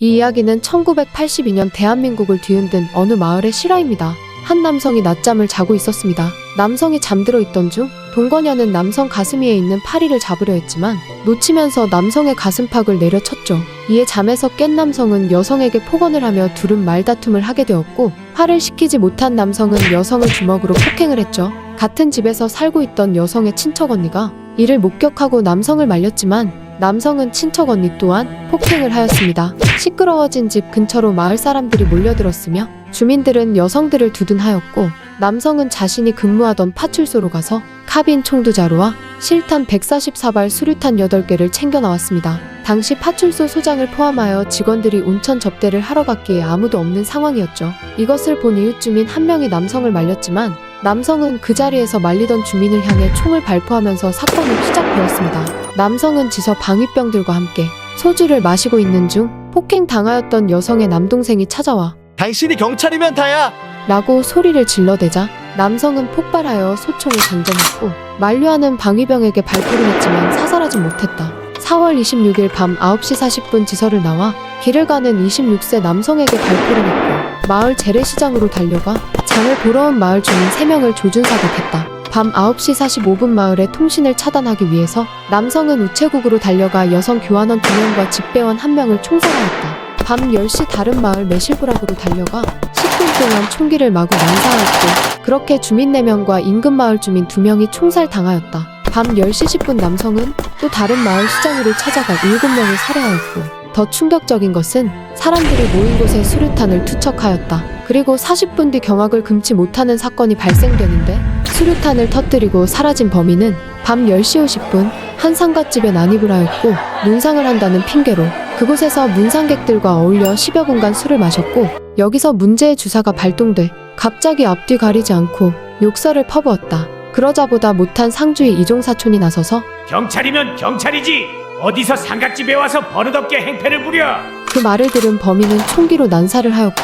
이 이야기는 1982년 대한민국을 뒤흔든 어느 마을의 실화입니다. 한 남성이 낮잠을 자고 있었습니다. 남성이 잠들어 있던 중 동거녀는 남성 가슴 위에 있는 파리를 잡으려 했지만 놓치면서 남성의 가슴팍을 내려쳤죠. 이에 잠에서 깬 남성은 여성에게 폭언을 하며 둘은 말다툼을 하게 되었고 화를 식히지 못한 남성은 여성을 주먹으로 폭행을 했죠. 같은 집에서 살고 있던 여성의 친척 언니가 이를 목격하고 남성을 말렸지만 남성은 친척 언니 또한 폭행을 하였습니다. 시끄러워진 집 근처로 마을 사람들이 몰려들었으며 주민들은 여성들을 두둔하였고 남성은 자신이 근무하던 파출소로 가서 카빈 총두 자루와 실탄 144발 수류탄 8개를 챙겨 나왔습니다. 당시 파출소 소장을 포함하여 직원들이 온천 접대를 하러 갔기에 아무도 없는 상황이었죠. 이것을 본 이웃 주민 한 명이 남성을 말렸지만 남성은 그 자리에서 말리던 주민을 향해 총을 발포하면서 사건이 시작되었습니다. 남성은 지서 방위병들과 함께 소주를 마시고 있는 중 폭행 당하였던 여성의 남동생이 찾아와 당신이 경찰이면 다야. 라고 소리를 질러대자 남성은 폭발하여 소총을 던져맞고 만류하는 방위병에게 발포를 했지만 사살하지 못했다. 4월 26일 밤 9시 40분 지서를 나와 길을 가는 26세 남성에게 발포를 했고 마을 재래시장으로 달려가 장을 보러 온 마을 주민 3명을 조준사격했다. 밤 9시 45분 마을의 통신을 차단하기 위해서 남성은 우체국으로 달려가 여성 교환원 2명과 집배원 1명을 총살하였다. 밤 10시 다른 마을 매실부락으로 달려가 10분 동안 총기를 마구 난사하였고 그렇게 주민 4명과 인근 마을 주민 2명이 총살당하였다. 밤 10시 10분 남성은 또 다른 마을 시장으로 찾아가 7명을 살해하였고 더 충격적인 것은 사람들이 모인 곳에 수류탄을 투척하였다. 그리고 40분 뒤 경악을 금치 못하는 사건이 발생되는데 수류탄을 터뜨리고 사라진 범인은 밤 10시 50분 한 상갓집에 난입을 하였고 문상을 한다는 핑계로 그곳에서 문상객들과 어울려 10여 분간 술을 마셨고 여기서 문제의 주사가 발동돼 갑자기 앞뒤 가리지 않고 욕설을 퍼부었다. 그러자 보다 못한 상주의 이종사촌이 나서서 경찰이면 경찰이지 어디서 상갓집에 와서 버릇없게 행패를 부려 그 말을 들은 범인은 총기로 난사를 하였고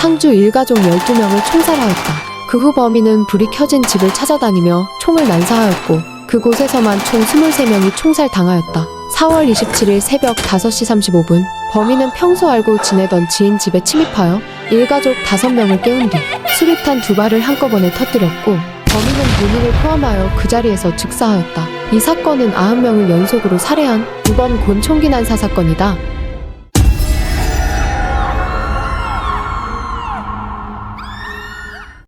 상주 일가족 12명을 총살하였다. 그 후 범인은 불이 켜진 집을 찾아다니며 총을 난사하였고 그곳에서만 총 23명이 총살당하였다. 4월 27일 새벽 5시 35분 범인은 평소 알고 지내던 지인 집에 침입하여 일가족 5명을 깨운 뒤 수류탄 두 발을 한꺼번에 터뜨렸고 범인은 본인을 포함하여 그 자리에서 즉사하였다. 이 사건은 90명을 연속으로 살해한 9번 곤총기 난사 사건이다.